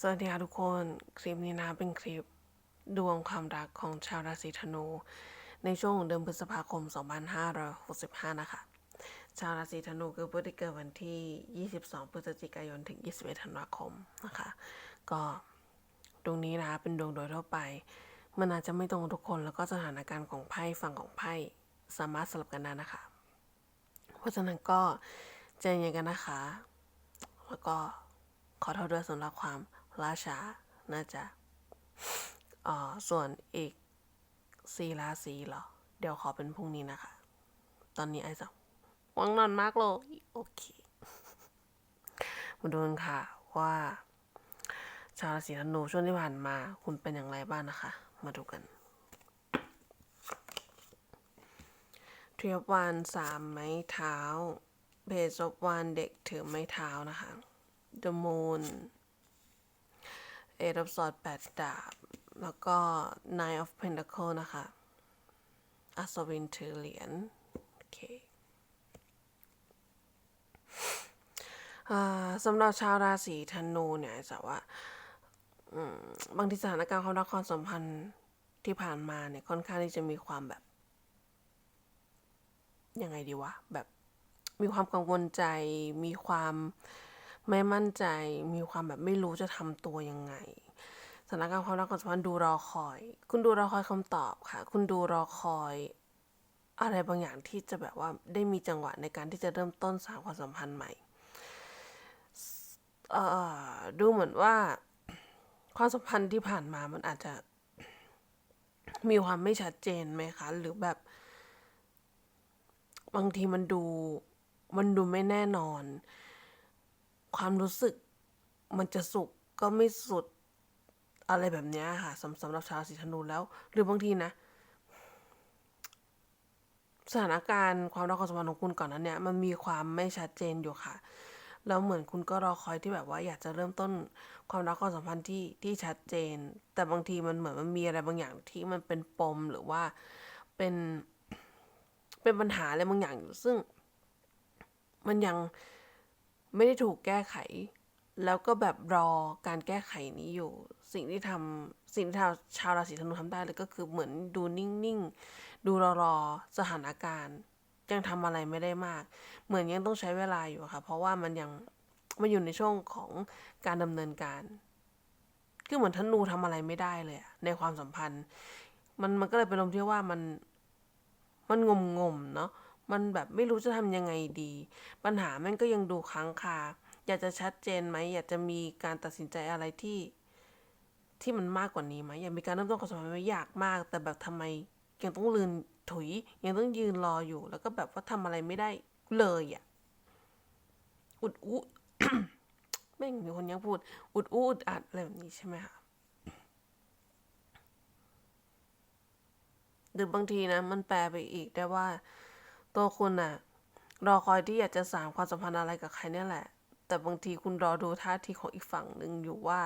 สวัสดีค่ะทุกคน คลิปนี้นะเป็นคลิปดวงความรักของชาวราศีธนู ในช่วงเดือนพฤษภาคม 2565 นะคะ ชาวราศีธนูคือผู้ที่เกิดวันที่ 22 พฤศจิกายนถึง 21 ธันวาคมนะคะ ก็ดวงนี้นะคะเป็นดวงโดยทั่วไป มันอาจจะไม่ตรงทุกคนแล้วก็สถานการณ์ของไพ่ฝั่งของไพ่สามารถสลับกันได้นะคะ เพราะฉะนั้นก็ใจเย็นกันนะคะ แล้วก็ขอโทษด้วยสำหรับความ ล่าช้าน่าจะอ่อส่วนอีกสี่ราศีเหรอ เดี๋ยวขอเป็นพรุ่งนี้นะคะ ตอนนี้ไอ้สังวังนอนมากเลยโอเค มาดูกันค่ะว่า ชาวราศีธนูช่วงที่ผ่านมา คุณเป็นอย่างไรบ้างนะคะ มาดูกันเทียบวันสามไม้เท้าเพจจบวันเด็กถือไม้เท้านะคะ The Moon เอรับสอดแปดดาบ แล้วก็ Nine of Pentacle นะคะ อัศวินถือเหรียญ โอเคสำหรับชาวราศีธนูเนี่ยจะว่าบางทีสถานการณ์ความรักความสัมพันธ์ที่ผ่านมาเนี่ยค่อนข้างที่จะมีความแบบ ยังไงดีวะ แบบมีความกังวลใจมีความ ไม่มั่นใจมีความแบบไม่รู้จะทำตัวยังไงสถานการณ์ความรักความสัมพันธ์ดูรอคอย คุณดูรอคอยคำตอบค่ะ คุณดูรอคอยอะไรบางอย่างที่จะแบบว่าได้มีจังหวะในการที่จะเริ่มต้นสร้างความสัมพันธ์ใหม่เอ่อดูเหมือนว่าความสัมพันธ์ที่ผ่านมามันอาจจะมีความไม่ชัดเจนไหมคะ หรือแบบ บางทีมันดูมันดูไม่แน่นอน ความรู้สึกมันจะสุขก็ไม่สุดอะไรแบบนี้ค่ะสำสำหรับชาวราศีธนูแล้ว หรือบางทีนะ สถานการณ์ความรักความสัมพันธ์ของคุณก่อนนั้นเนี่ย มันมีความไม่ชัดเจนอยู่ค่ะแล้วเหมือนคุณก็รอคอยที่แบบว่าอยากจะเริ่มต้นความรักความสัมพันธ์ที่ที่ชัดเจน แต่บางทีมันเหมือนมันมีอะไรบางอย่างที่มันเป็นปมหรือว่าเป็นเป็นปัญหาอะไรบางอย่างอยู่ซึ่ง มันยัง ไม่ได้ถูกแก้ไข แล้วก็แบบรอการแก้ไขนี้อยู่ สิ่งที่ทำสิ่งที่ชาวชาวราศีธนูทำได้เลยก็คือเหมือนดูนิ่งๆ ดูรอรอสถานการณ์ยังทำอะไรไม่ได้มาก เหมือนยังต้องใช้เวลาอยู่ค่ะ เพราะว่ามันยังมันอยู่ในช่วงของการดำเนินการ คือเหมือนธนูทำอะไรไม่ได้เลยในความสัมพันธ์ มันมันก็เลยเป็นลมที่ว่ามันมันงมงมเนาะ มันแบบไม่รู้จะทำยังไงดี ปัญหามันก็ยังดูค้างคา อยากจะชัดเจนไหม อยากจะมีการตัดสินใจอะไรที่ ที่มันมากกว่านี้ไหม อยากมีการเริ่มต้นความสัมพันธ์ไหมอยากมาก แต่แบบทำไมยังต้องลืนถุย ยังต้องยืนรออยู่ แล้วก็แบบว่าทำอะไรไม่ได้เลยอะอุดอุแม่งมีคนยังพูด อุดอุดอัดอะไรแบบนี้ใช่ไหมคะหรือบางทีนะ มันแปลไปอีกได้ว่า ตัวคุณน่ะรอคอยที่อยากจะสานความสัมพันธ์อะไรกับใครเนี่ยแหละ แต่บางทีคุณรอดูท่าทีของอีกฝั่งหนึ่งอยู่ว่า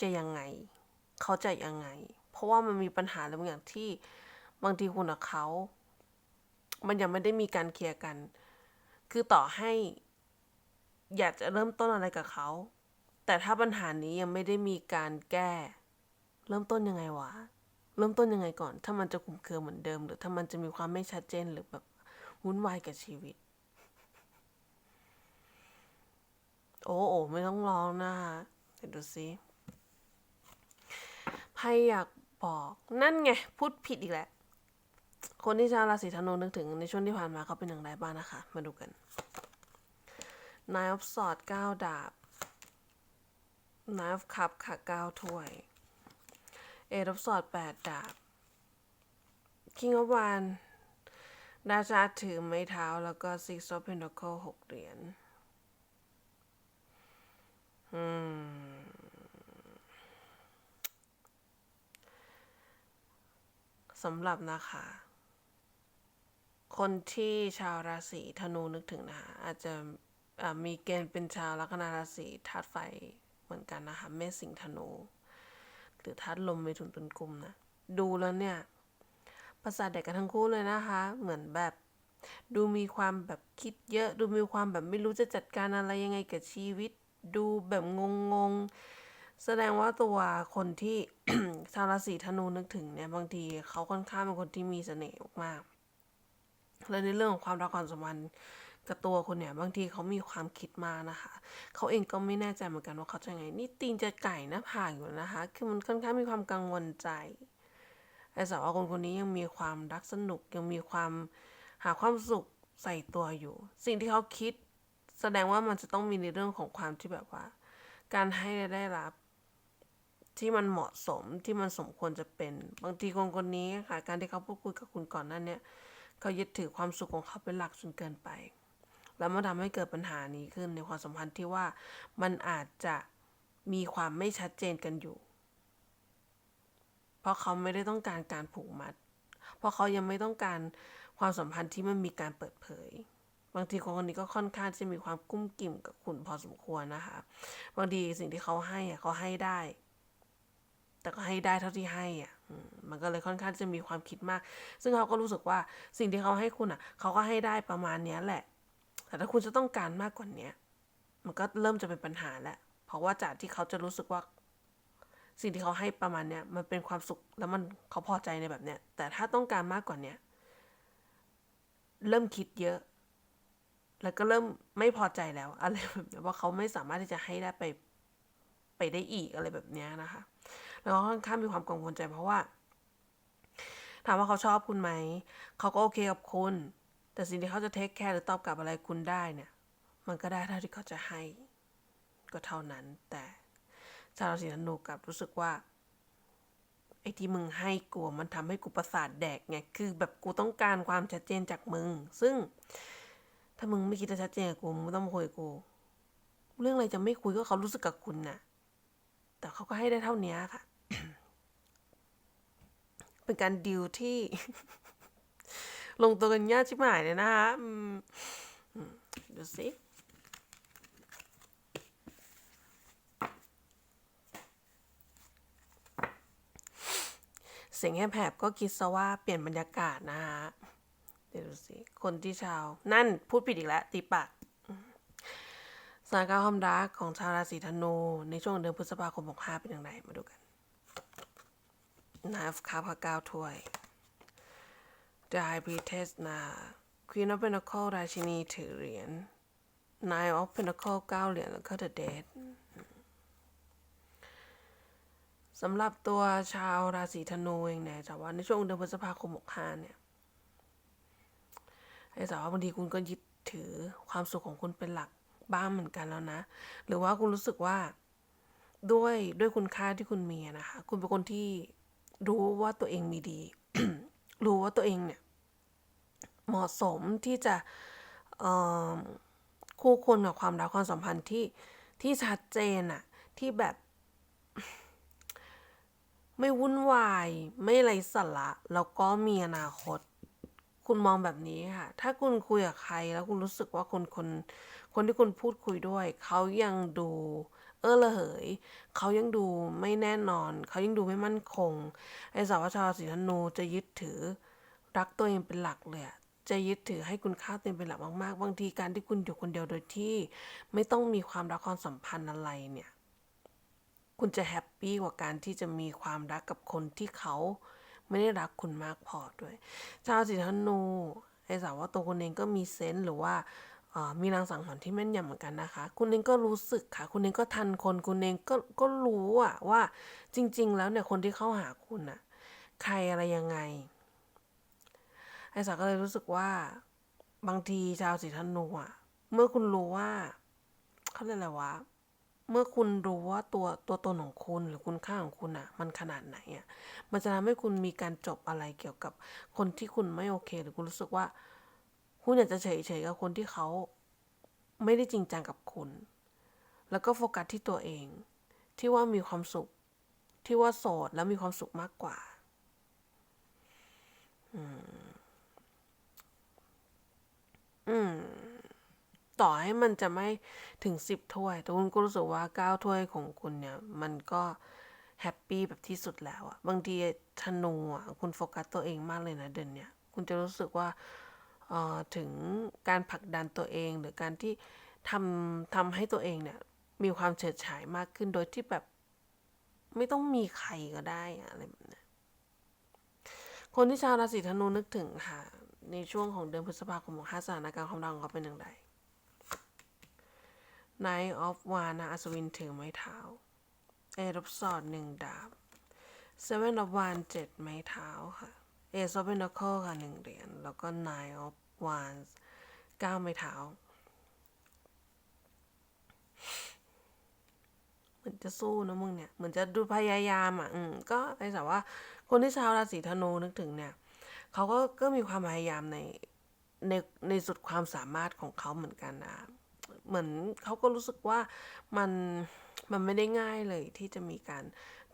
จะยังไง เขาจะยังไง เพราะว่ามันมีปัญหาอะไรบางอย่างที่บางทีคุณกับเขา มันยังไม่ได้มีการเคลียร์กัน คือต่อให้ อยากจะเริ่มต้นอะไรกับเขา แต่ถ้าปัญหานี้ยังไม่ได้มีการแก้ เริ่มต้นยังไงวะ เริ่มต้นยังไงก่อน ถ้ามันจะคุมเคือเหมือนเดิม หรือถ้ามันจะมีความไม่ชัดเจนหรือแบบวุ่นวายกับชีวิต โอ้โอไม่ต้องร้องนะคะเดี๋ยวดูซิไพ่อยากบอกนั่นไง พูดผิดอีกแล้วคนที่ชาวราศีธนูนึกถึงในช่วงที่ผ่านมาเขาเป็นอย่างไรบ้างนะคะ มาดูกัน Nine of Swords เก้าดาบ Nine of Cup ค่ะเก้าถ้วย เอรับสอดแปดดาบ King of One ราชาถือไม้เท้าแล้วก็ Six of Pentacles หกเหรียญอืมสำหรับนะคะ คนที่ชาวราศีธนูนึกถึงนะคะอาจจะมีเกณฑ์เป็นชาวลัคนาราศีธาตุไฟเหมือนกันนะคะเมษสิงธนู รือธาตุลมเมถุนตุลกลุ่มนะดูแล้วเนี่ยภาษาทเด็กกันทั้งคู่เลยนะคะ เหมือนแบบ ดูมีความแบบคิดเยอะ ดูมีความแบบไม่รู้จะจัดการอะไรยังไงกับชีวิต ดูแบบงงๆแสดงว่าตัวคนที่ชาวราศีธนูนึกถึงเนี่ย บางทีเขาค่อนข้างเป็นคนที่มีเสน่ห์มากๆและในเรื่องของความรักความสัมพันธ์ กับตัวคุณเนี่ยบางทีเขามีความคิดมานะคะ เขาเองก็ไม่แน่ใจเหมือนกันว่าเขาจะไง นี่ตีนจะไก่หน้าผากอยู่นะคะ คือมันค่อนข้างมีความกังวลใจไอ้สาวว่าคนคนนี้ยังมีความรักสนุกยังมีความหาความสุขใส่ตัวอยู่ สิ่งที่เขาคิด แสดงว่ามันจะต้องมีในเรื่องของความที่แบบว่า การให้ได้รับที่มันเหมาะสมที่มันสมควรจะเป็น บางทีคนคนนี้ค่ะ การที่เขาพูดคุยกับคุณก่อนนั้นเนี่ยเขายึดถือความสุขของเขาเป็นหลักจนเกินไป แล้วมันทำให้เกิดปัญหานี้ขึ้นในความสัมพันธ์ที่ว่ามันอาจจะมีความไม่ชัดเจนกันอยู่ เพราะเขาไม่ได้ต้องการการผูกมัด เพราะเขายังไม่ต้องการความสัมพันธ์ที่มันมีการเปิดเผย บางทีคนคนนี้ก็ค่อนข้างจะมีความกุ้มกิ่มกับคุณพอสมควรนะคะ บางทีสิ่งที่เขาให้อะเขาให้ได้ แต่ก็ให้ได้เท่าที่ให้อะมมันก็เลยค่อนข้างจะมีความคิดมาก ซึ่งเขาก็รู้สึกว่าสิ่งที่เขาให้คุณอะ เขาก็ให้ได้ประมาณเนี้ยแหละ แต่ถ้าคุณจะต้องการมากกว่านี้มันก็เริ่มจะเป็นปัญหาแล้ว เพราะว่าจากที่เขาจะรู้สึกว่า สิ่งที่เขาให้ประมาณเนี้ยมันเป็นความสุขแล้วมันเขาพอใจในแบบเนี้ย แต่ถ้าต้องการมากกว่าเนี้ยเริ่มคิดเยอะ แล้วก็เริ่มไม่พอใจแล้ว อะไรแบบนี้ว่าเขาไม่สามารถที่จะให้ได้ไปไปได้อีกอะไรแบบเนี้ยนะคะ แล้วก็ค่อนข้างมีความกังวลใจเพราะว่า ถามว่าเขาชอบคุณไหม เขาก็โอเคกับคุณ แต่สิ่งที่เขาจะเทคแคร์หรือตอบกลับอะไรคุณได้เนี่ย มันก็ได้เท่าที่เขาจะให้ ก็เท่านั้น แต่ชาวราศีธนูกลับรู้สึกว่าไอ้ที่มึงให้กูมันทำให้กูประสาทแดกไง คือแบบกูต้องการความชัดเจนจากมึง ซึ่ง ถ้ามึงไม่คิดจะชัดเจนกับกูมึงต้องมาคุยกู เรื่องอะไรจะไม่คุยก็เขารู้สึกกับคุณน่ะ แต่เขาก็ให้ได้เท่านี้ค่ะ เป็นการดิวที่ ลงตัวกันยากชิบหายเลยนะคะดูสิเสียงแหบๆก็คิดซะว่าเปลี่ยนบรรยากาศนะฮะเดี๋ยวดูสิ คนที่ชาว นั่นพูดผิดอีกแล้ว ตีปากสถานการณ์ความรักของชาวราศีธนู ในช่วงเดือนพฤษภาคม 65 เป็นอย่างไรมาดูกันนาฟคาพาก้าถ้วย The High Priestess นะ Queen of Pentacles ราชินีถือเหรียญ Nine of Pentacles เก้าเหรียญแล้วก็ The Dead สำหรับตัวชาวราศีธนูเองเนี่ยจะว่าในช่วงเดือนพฤษภาคม65เนี่ยไอ้สาวว่าบางทีคุณก็ยึดถือความสุขของคุณเป็นหลักบ้างเหมือนกันแล้วนะ หรือว่าคุณรู้สึกว่าด้วยด้วยคุณค่าที่คุณมีนะคะ คุณเป็นคนที่รู้ว่าตัวเองมีดี รู้ว่าตัวเองเนี่ยเหมาะสมที่จะคู่ควรกับความรักความสัมพันธ์ที่ที่ชัดเจนอะที่แบบ ไม่วุ่นวาย ไม่ไร้สาระแล้วก็มีอนาคต คุณมองแบบนี้ค่ะ ถ้าคุณคุยกับใครแล้วคุณรู้สึกว่าคนคนคนที่คุณพูดคุยด้วย เขายังดู เออระเหย เขายังดูไม่แน่นอน เขายังดูไม่มั่นคง ไอ้สาวว่าชาวสีธนูจะยึดถือ รักตัวเองเป็นหลักเลยจะยึดถือให้คุณค่าตัวเองเป็นหลักมากๆ บางทีการที่คุณอยู่คนเดียวโดยที่ ไม่ต้องมีความรักความสัมพันธ์อะไรเนี่ย คุณจะแฮปปี้กว่าการที่จะมีความรักกับคนที่เขาไม่ได้รักคุณมากพอด้วย ชาวราศีธนูไอ้สาวว่าตัวคุณเองก็มีเซนส์หรือว่า มีรางสังหรณ์ที่แม่นยำเหมือนกันนะคะ คุณเองก็รู้สึกค่ะ คุณเองก็ทันคน คุณเองก็ก็รู้อะว่าจริง ๆ แล้วเนี่ยคนที่เข้าหาคุณอะใครอะไรยังไง ไอ้สาวก็เลยรู้สึกว่า บางทีชาวสีธนูอะเมื่อคุณรู้ว่าเขาเรียกอะไรวะเมื่อคุณรู้ว่าตัวตัวตนของคุณหรือคุณค่าของคุณอะมันขนาดไหนอะมันจะทำให้คุณมีการจบอะไรเกี่ยวกับคนที่คุณไม่โอเค หรือคุณรู้สึกว่า คุณอยากจะเฉยๆกับคนที่เขาไม่ได้จริงจังกับคุณ แล้วก็โฟกัสที่ตัวเอง ที่ว่ามีความสุข ที่ว่าโสดแล้วมีความสุขมากกว่าอืมต่อให้มันจะไม่ถึงสิบถ้วย แต่คุณก็รู้สึกว่าเก้าถ้วยของคุณเนี่ย มันก็แฮปปี้แบบที่สุดแล้วอะบางทีธนูอะคุณโฟกัสตัวเองมากเลยนะเดือนเนี้ยคุณจะรู้สึกว่า ถึงการผลักดันตัวเองหรือการที่ทำทำให้ตัวเองเนี่ยมีความเฉิดฉายมากขึ้นโดยที่แบบไม่ต้องมีใครก็ได้อะไรแบบนี้คนที่ชาวราศีธนูนึกถึงค่ะ ในช่วงของเดือนพฤษภาคมของห้าสถานการณ์ความรักของเขาเป็นอย่างไร Knight of w a n นะอัศวินถือไม้เท้าเอรับสอดหนึ่งดาบ Seven of w a n d เจ็ดไม้เท้าค่ะ Ace of Pentacles ค่ะหนึ่งเหรียญ แล้วก็ Nine of Wands เก้าไม้เท้า เหมือนจะสู้นะมึงเนี่ย เหมือนจะดูพยายามอะ อืม ก็ไอ้แต่ว่า คนที่ชาวราศีธนูนึกถึงเนี่ย เขาก็ก็มีความพยายามในในในสุดความสามารถของเขาเหมือนกันนะเหมือนเขาก็รู้สึกว่ามันมันไม่ได้ง่ายเลยที่จะมีการ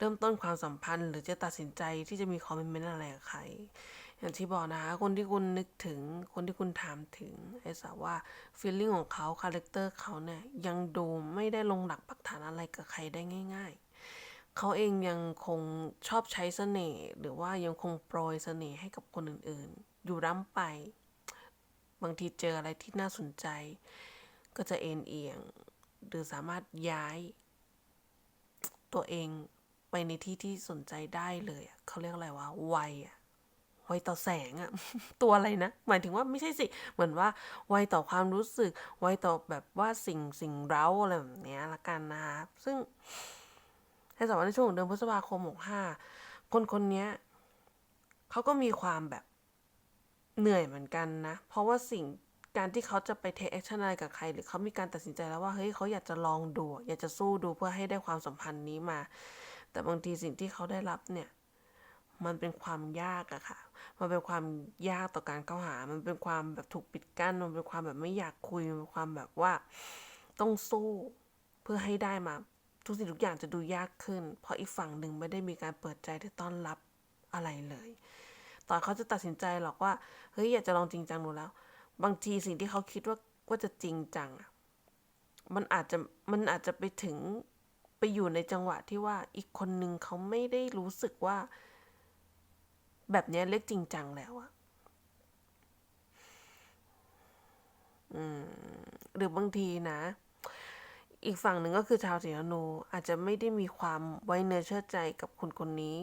ริ่มต้นความสัมพันธ์ หรือจะตัดสินใจที่จะมีคอมเมนต์อะไรกับใคร อย่างที่บอกนะคะ คนที่คุณนึกถึง คนที่คุณถามถึงไอ้สาว่าฟีลลิ่งของเขาคาแรคเตอร์เขาเนี่ยยังดูไม่ได้ลงหลักปักฐานอะไรกับใครได้ง่าย ๆ เขาเองยังคงชอบใช้เสน่ห์หรือว่ายังคงโปรยเสน่ห์ให้กับคนอื่นๆ อยู่ร่ำไป บางทีเจออะไรที่น่าสนใจ ก็จะเอ็นเอียง หรือสามารถย้ายตัวเอง ไปในที่ที่สนใจได้เลยเขาเรียกอะไรวะไวอะไวต่อแสงอะตัวอะไรนะ หมายถึงว่าไม่ใช่สิ เหมือนว่าไวต่อความรู้สึก ไวต่อแบบว่าสิ่งสิ่งเร้าอะไรแบบเนี้ยละกันนะคะซึ่งในสำหรับในช่วงเดือนพฤษภาคมหกห้าคนคนเนี้ยเขาก็มีความแบบเหนื่อยเหมือนกันนะ เพราะว่าสิ่งการที่เขาจะไปเทคแอคชั่นอะไรกับใคร หรือเขามีการตัดสินใจแล้วว่าเฮ้ยเขาอยากจะลองดู อยากจะสู้ดูเพื่อให้ได้ความสัมพันธ์นี้มา แต่บางทีสิ่งที่เขาได้รับเนี่ย มันเป็นความยากอะค่ะ มันเป็นความยากต่อการเข้าหา มันเป็นความแบบถูกปิดกั้น มันเป็นความแบบไม่อยากคุย มันเป็นความแบบว่าต้องสู้เพื่อให้ได้มา ทุกสิ่งทุกอย่างจะดูยากขึ้น เพราะอีกฝั่งหนึ่งไม่ได้มีการเปิดใจที่ต้อนรับอะไรเลย ตอนเขาจะตัดสินใจหรอกว่า เฮ้ยอยากจะลองจริงจังดูแล้ว บางทีสิ่งที่เขาคิดว่าว่าจะจริงจังอะมันอาจจะมันอาจจะไปถึง อยู่ในจังหวะที่ว่าอีกคนนึงเขาไม่ได้รู้สึกว่า แบบเนี้ยเรียกจริงจังแล้วอะอืมหรือบางทีนะ อีกฝั่งหนึ่งก็คือชาวสีธนูอาจจะไม่ได้มีความไว้เนื้อเชื่อใจกับคนคนนี้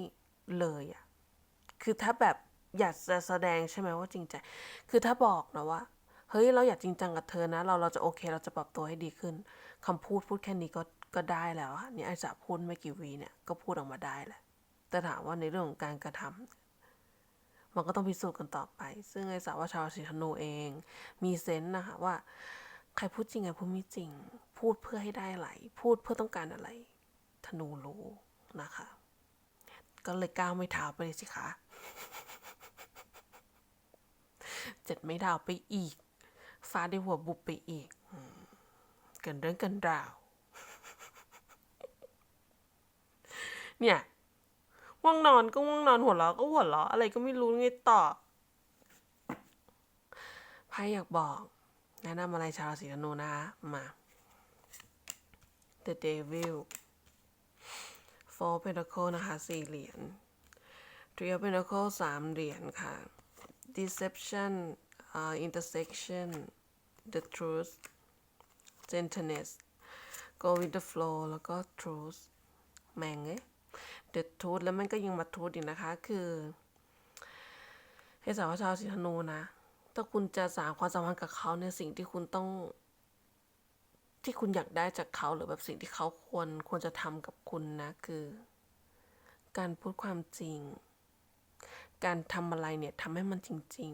เลยอะคือถ้าแบบอยากจะแสดงใช่ไหมว่าจริงใจ คือถ้าบอกนะว่า เฮ้ยเราอยากจริงจังกับเธอนะ เราเราจะโอเค เราจะปรับตัวให้ดีขึ้นคำพูดพูดแค่นี้ก็ ก็ได้แล้วอะนี่ไอ้จะพูดไม่กี่วีเนี่ยก็พูดออกมาได้แหละแต่ถามว่าในเรื่องของการกระทำมันก็ต้องพิสูจน์กันต่อไป ซึ่งไอ้สาวว่าชาวราศีธนูเอง มีเซนส์นะคะว่า ใครพูดจริงใครพูดไม่จริง พูดเพื่อให้ได้อะไรพูดเพื่อต้องการอะไร ธนูรู้นะคะ ก็เลยก้าวไม่เท้าไปเลยสิคะเจ็ดไม่ดาวไปอีก ฟ้าได้หัวบุบไปอีก เกินเรื่องเกันราว เนี่ยว่างนอนก็ว่างนอนหัวเราะก็หัวเราะอะไรก็ไม่รู้ไงต่อไพ่อยากบอก แนะนำอะไรชาวราศีธนูนะคะมา The Devil Four Pentacle นะคะสี่เหรียญ Three of Pentacle สามเหรียญค่ะ Deception uh, Intersection The Truth Gentleness Go with the Flow แล้วก็ Truth แม่งเอ้ ย The Truth แล้วมันก็ยังมา Truth อีกนะคะ คือให้สาวชาวสิธนูนะ ถ้าคุณจะสานความสัมพันธ์กับเขาเนี่ยสิ่งที่คุณต้อง ที่คุณอยากได้จากเขาหรือแบบสิ่งที่เขาควรควรจะทำกับคุณนะ คือ การพูดความจริง การทำอะไรเนี่ยทำให้มันจริง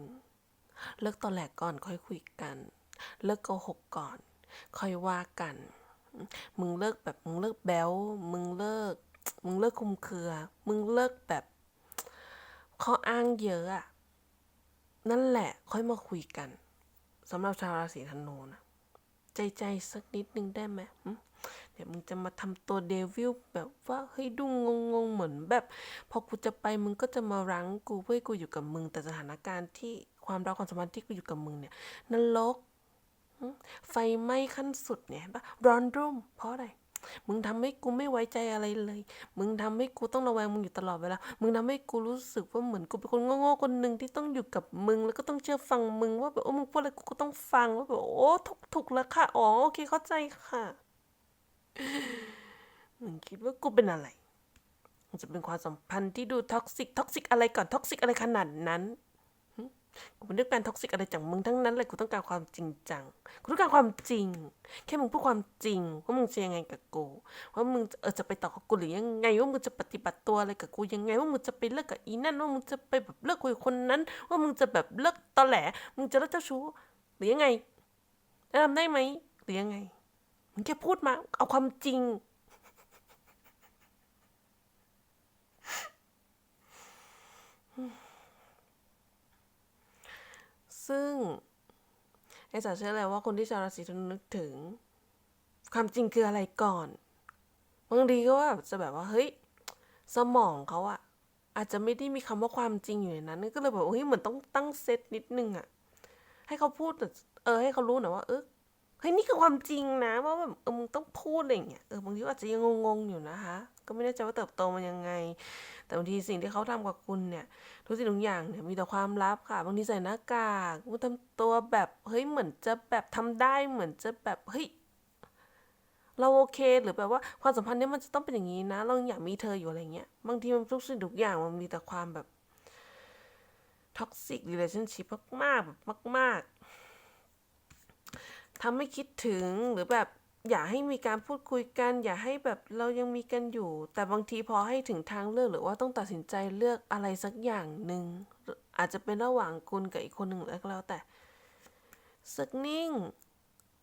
ๆ เลิกตอแหลกก่อนค่อยคุยกัน เลิกโกหกก่อน ค่อยว่ากัน มึงเลิกแบบมึงเลิกแบลมึงเลิก มึงเลิกคุมเครือ มึงเลิกแบบข้ออ้างเยอะอะนั่นแหละค่อยมาคุยกันสำหรับชาวราศีธนูนะใจใจสักนิดนึงได้ไหมเดี๋ยวมึงจะมาทำตัวเดวิลแบบว่าเฮ้ยดูงงงๆเหมือนแบบ พอกูจะไปมึงก็จะมารั้งกูเพื่อให้กูอยู่กับมึง แต่สถานการณ์ที่ความรักความสัมพันธ์ที่กูอยู่กับมึงเนี่ยนรกไฟไหม้ขั้นสุดเนี่ยปะร้อนรุ่มเพราะอะไร มึงทำให้กูไม่ไว้ใจอะไรเลย มึงทำให้กูต้องระแวงมึงอยู่ตลอดเวลา มึงทำให้กูรู้สึกว่าเหมือนกูเป็นคนโง่ๆคนหนึ่งที่ต้องอยู่กับมึง แล้วก็ต้องเชื่อฟังมึงว่าแบบโอ้มึงพูดอะไรกูก็ต้องฟังว่าแบบโอ้ถูกถูกแล้วค่ะ อ๋อโอเคเข้าใจค่ะ มึงคิดว่ากูเป็นอะไร มันจะเป็นความสัมพันธ์ที่ดูท็อกซิกท็อกซิกอะไรก่อนท็อกซิกอะไรขนาดนั้น กูไม่ได้การท็อกซิกอะไรจากมึงทั้งนั้นเลยกูต้องการความจริงจังกูต้องการความจริง แค่มึงพูดความจริงว่ามึงจะยังไงกับกูว่ามึงเออจะไปต่อกับกูหรือยังไงว่ามึงจะปฏิบัติตัวอะไรกับกูยังไง ว่ามึงจะไปเลิกกับอีนั่นว่ามึงจะไปแบบเลิกคุยกับคนนั้น ว่ามึงจะแบบเลิกตอแหลมึงจะเลิกเจ้าชู้หรือยังไงจะทำได้ไหมหรือยังไงมึงแค่พูดมาเอาความจริง ซึ่งไอ้จ๋าเชื่อเลยว่าคนที่ชาวราศีธนูนึกถึง ความจริงคืออะไรก่อนบางทีก็ว่าจะแบบว่าเฮ้ย สมองเขาอะอาจจะไม่ได้มีคำว่าความจริงอยู่ในนั้น ก็เลยแบบเฮ้ยเหมือนต้องตั้งเซตนิดนึงอะให้เขาพูดเออให้เขารู้หน่อยว่าเออเฮ้ยนี่คือความจริงนะว่าแบบเออมึงต้องพูดอะไรอย่างเงี้ยเออบางทีก็อาจจะยังงงๆอยู่นะคะ ก็ไม่แน่ใจว่าเติบโตมันยังไง แต่บางทีสิ่งที่เขาทำกับคุณเนี่ยทุกสิ่งทุกอย่างเนี่ยมีแต่ความลับค่ะบางทีใส่หน้ากากบางทีทำตัวแบบเฮ้ยเหมือนจะแบบทำได้เหมือนจะแบบเฮ้ยเราโอเคหรือแบบว่าความสัมพันธ์เนี้มันจะต้องเป็นอย่างนี้นะ เราอยากมีเธออยู่อะไรเงี้ยบางทีมันทุกสิ่งทุกอย่างมันมีแต่ความแบบท็อกซิก r ีเลชั่นชิพมากๆแบบมาก ๆทำให้คิดถึงหรือแบบ อยากให้มีการพูดคุยกัน อยากให้แบบเรายังมีกันอยู่ แต่บางทีพอให้ถึงทางเลือกหรือว่าต้องตัดสินใจเลือกอะไรสักอย่างหนึ่งอาจจะเป็นระหว่างคุณกับอีกคนหนึ่งแล้วก็แล้วแต่สึกนิ่ง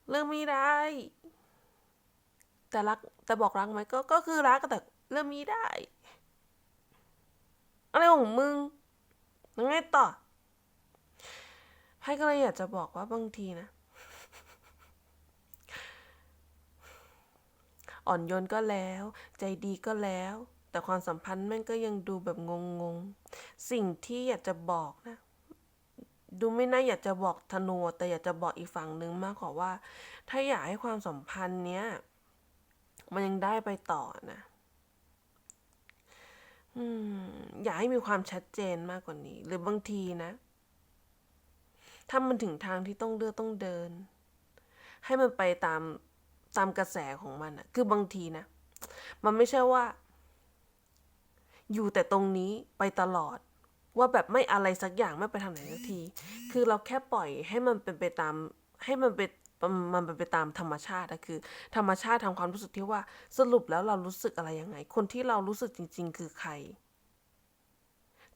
เลือกไม่ได้ แต่รักแต่บอกรักไหมก็ก็คือรักแต่เลือกไม่ได้ อะไรของมึงยังไงต่อไพ่ก็เลยอยากจะบอกว่าบางทีนะ อ่อนโยนก็แล้ว ใจดีก็แล้ว แต่ความสัมพันธ์แม่งก็ยังดูแบบงงๆ สิ่งที่อยากจะบอกนะ ดูไม่น่าอยากจะบอกธนูแต่อยากจะบอกอีกฝั่งหนึ่งมากกว่าว่า ถ้าอยากให้ความสัมพันธ์เนี้ยมันยังได้ไปต่อนะอืมอยากให้มีความชัดเจนมากกว่านี้ หรือบางทีนะ ถ้ามันถึงทางที่ต้องเลือกต้องเดิน ให้มันไปตาม ตามกระแสของมันอะคือบางทีนะ มันไม่ใช่ว่า อยู่แต่ตรงนี้ไปตลอด ว่าแบบไม่อะไรสักอย่างไม่ไปทางไหนสักที คือเราแค่ปล่อยให้มันเป็นไปตาม ให้มันเป็นมันเป็นไปตามธรรมชาติอะคือ ธรรมชาติทำความรู้สึกที่ว่าสรุปแล้วเรารู้สึกอะไรยังไง คนที่เรารู้สึกจริง ๆ คือใคร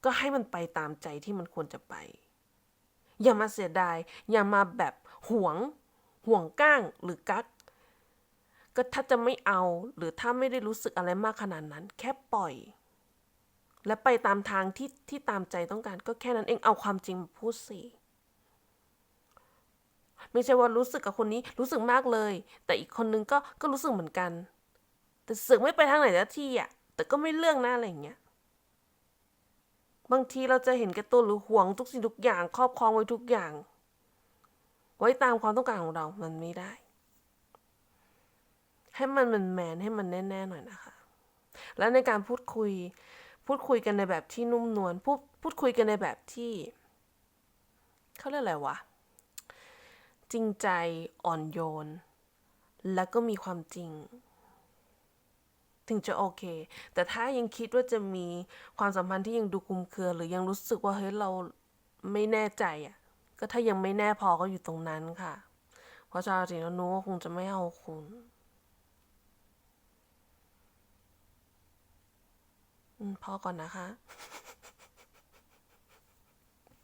ก็ให้มันไปตามใจที่มันควรจะไป อย่ามาเสียดาย อย่ามาแบบหวง ห่วงก้างหรือกัก ก็ถ้าจะไม่เอาหรือถ้าไม่ได้รู้สึกอะไรมากขนาดนั้น แค่ปล่อย และไปตามทางที่ที่ตามใจต้องการ ก็แค่นั้นเองเอาความจริงมาพูดสิไม่ใช่ว่ารู้สึกกับคนนี้รู้สึกมากเลย แต่อีกคนนึงก็ก็รู้สึกเหมือนกัน แต่สึกไม่ไปทางไหนสักทีอะแต่ก็ไม่เรื่องหน้าอะไรอย่างเงี้ยบางทีเราจะเห็นแก่ตัวหรือห่วงทุกสิ่งทุกอย่างครอบครองไว้ทุกอย่าง ไว้ตามความต้องการของเรามันไม่ได้ ให้มันมันแมนให้มันแน่ๆหน่อยนะคะ แล้วในการพูดคุย พูดคุยกันในแบบที่นุ่มนวลพูดพูดคุยกันในแบบที่เขาเรียกอะไรวะจริงใจอ่อนโยน แล้วก็มีความจริง ถึงจะโอเค แต่ถ้ายังคิดว่าจะมีความสัมพันธ์ที่ยังดูคุมเครือ หรือยังรู้สึกว่าเฮ้ยเราไม่แน่ใจอะ ก็ถ้ายังไม่แน่พอก็อยู่ตรงนั้นค่ะ เพราะชาวราศีธนูก็คงจะไม่เอาคุณ อืม พอก่อนนะคะ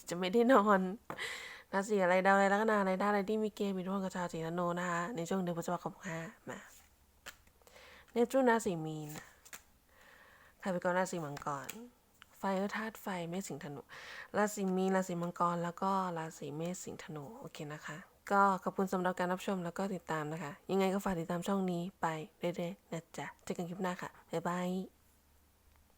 จะไม่ได้นอนราศีอะไรดาวอะไรแล้วก็นาอะไรได้อะไรที่มีเกณฑ์มีดวงกับชาวราศีธนูนะคะ ในช่วงเดือนพฤษภาคมห้ามาเนปจูนราศีมีนใครเป็นกรราศีมังกร ไฟก็ธาตุไฟเมษสิงห์ธนู ราศีมีนราศีมังกร แล้วก็ราศีเมษสิงห์ธนู โอเคนะคะ ก็ขอบคุณสำหรับการรับชมแล้วก็ติดตามนะคะ ยังไงก็ฝากติดตามช่องนี้ไปเรื่อยๆนะจ๊ะเจอกันคลิปหน้าค่ะ บ๊ายบาย